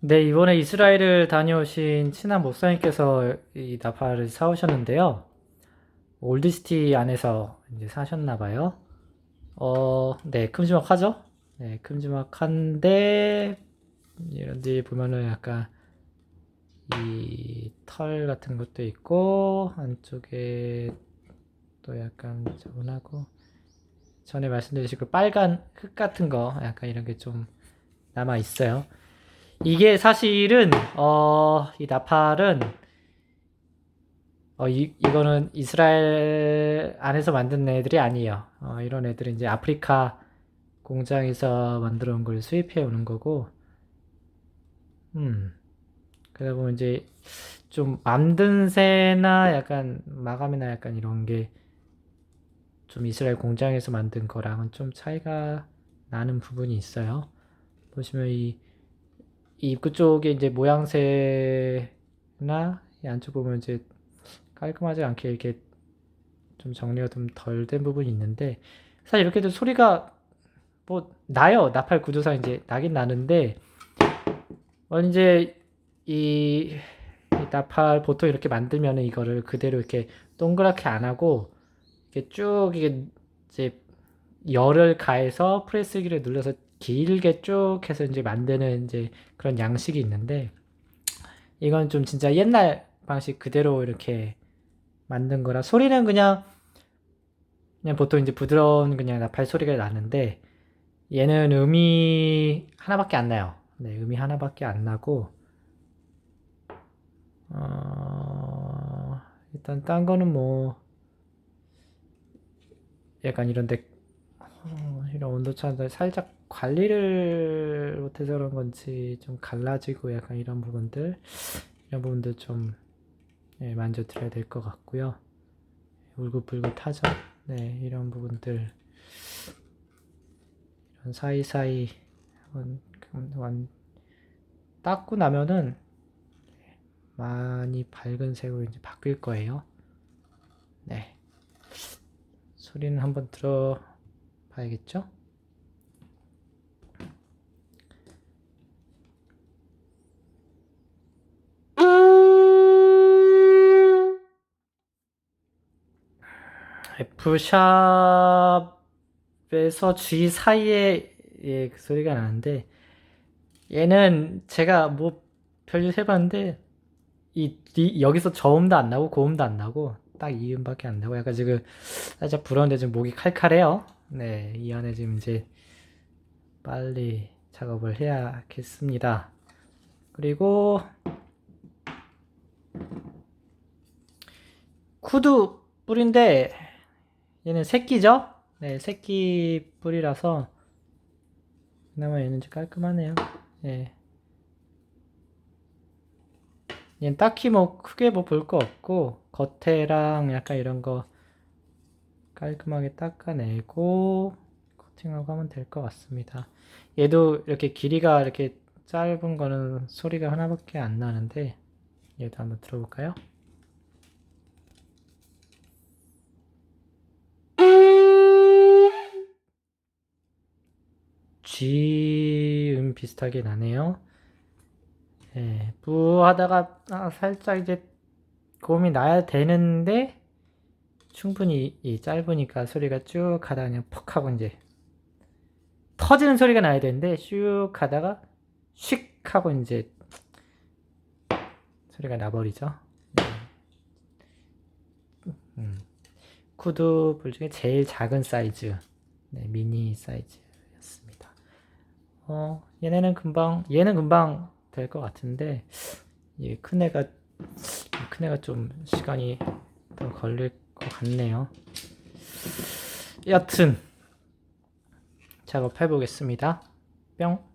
네, 이번에 이스라엘을 다녀오신 친한 목사님께서 이 나팔을 사오셨는데요. 올드시티 안에서 이제 사셨나 봐요. 어, 네, 큼지막하죠? 네, 큼지막한데, 이런 데 보면은 약간 이 털 같은 것도 있고, 안쪽에 또 약간 저분하고, 전에 말씀드린 그 빨간 흙 같은 거, 약간 이런 게 좀 남아 있어요. 이게 사실은 어, 이 나팔은 어, 이, 이거는 이스라엘 안에서 만든 애들이 아니에요. 어, 이런 애들은 이제 아프리카 공장에서 만들어 온 걸 수입해 오는 거고, 음, 그러다 보면 이제 좀 만든 새나 약간 마감이나 약간 이런 게 좀 이스라엘 공장에서 만든 거랑은 좀 차이가 나는 부분이 있어요. 보시면 이 이 입구 쪽에 이제 모양새나 이 안쪽 보면 이제 깔끔하지 않게 이렇게 좀 정리가 좀 덜 된 부분이 있는데 사실 이렇게 해도 소리가 뭐 나요. 나팔 구조상 이제 나긴 나는데 어 이제 이, 이 나팔 보통 이렇게 만들면은 이거를 그대로 이렇게 동그랗게 안 하고 이렇게 쭉 이게 이제 열을 가해서 프레스기를 눌러서 길게 쭉 해서 이제 만드는 이제 그런 양식이 있는데 이건 좀 진짜 옛날 방식 그대로 이렇게 만든 거라 소리는 그냥 그냥 보통 이제 부드러운 그냥 나팔 소리가 나는데 얘는 음이 하나밖에 안 나요. 네, 음이 하나밖에 안 나고 어, 일단 딴 거는 뭐 약간 이런데 어, 이런 온도차가 살짝 관리를 못해서 그런 건지 좀 갈라지고 약간 이런 부분들 이런 부분들 좀 예, 만져드려야 될 것 같고요. 울긋불긋하죠. 네, 이런 부분들 이런 사이사이 완, 완 닦고 나면은 많이 밝은 색으로 이제 바뀔 거예요. 네. 소리는 한번 들어 봐야겠죠? F샵에서 G 사이에 예, 그 소리가 나는데 얘는 제가 뭐 별일 해봤는데 이, 이 여기서 저음도 안 나고 고음도 안 나고 딱 이 음밖에 안 나고 약간 지금 살짝 불었는데 지금 목이 칼칼해요. 네, 이 안에 지금 이제 빨리 작업을 해야겠습니다. 그리고 쿠드 뿌리인데 얘는 새끼죠? 네, 새끼 뿌리라서 그나마 얘는 좀 깔끔하네요. 예. 얘는 딱히 뭐 크게 뭐 볼 거 없고 겉에랑 약간 이런 거 깔끔하게 닦아내고 코팅하고 하면 될 것 같습니다. 얘도 이렇게 길이가 이렇게 짧은 거는 소리가 하나밖에 안 나는데 얘도 한번 들어볼까요? G 음 비슷하게 나네요. 예, 뿌 하다가 아, 살짝 이제 고음이 나야 되는데 충분히 이 짧으니까 소리가 쭉 가다 그냥 퍽 하고 이제 터지는 소리가 나야 되는데 슉 가다가 슉 하고 이제 소리가 나버리죠. 네. 음. 쿠드 불 중에 제일 작은 사이즈, 네, 미니 사이즈였습니다. 어, 얘네는 금방, 얘는 금방 될 것 같은데, 이큰 애가, 큰 애가 좀 시간이 더 걸릴 것 같네요. 여튼, 작업해 보겠습니다. 뿅.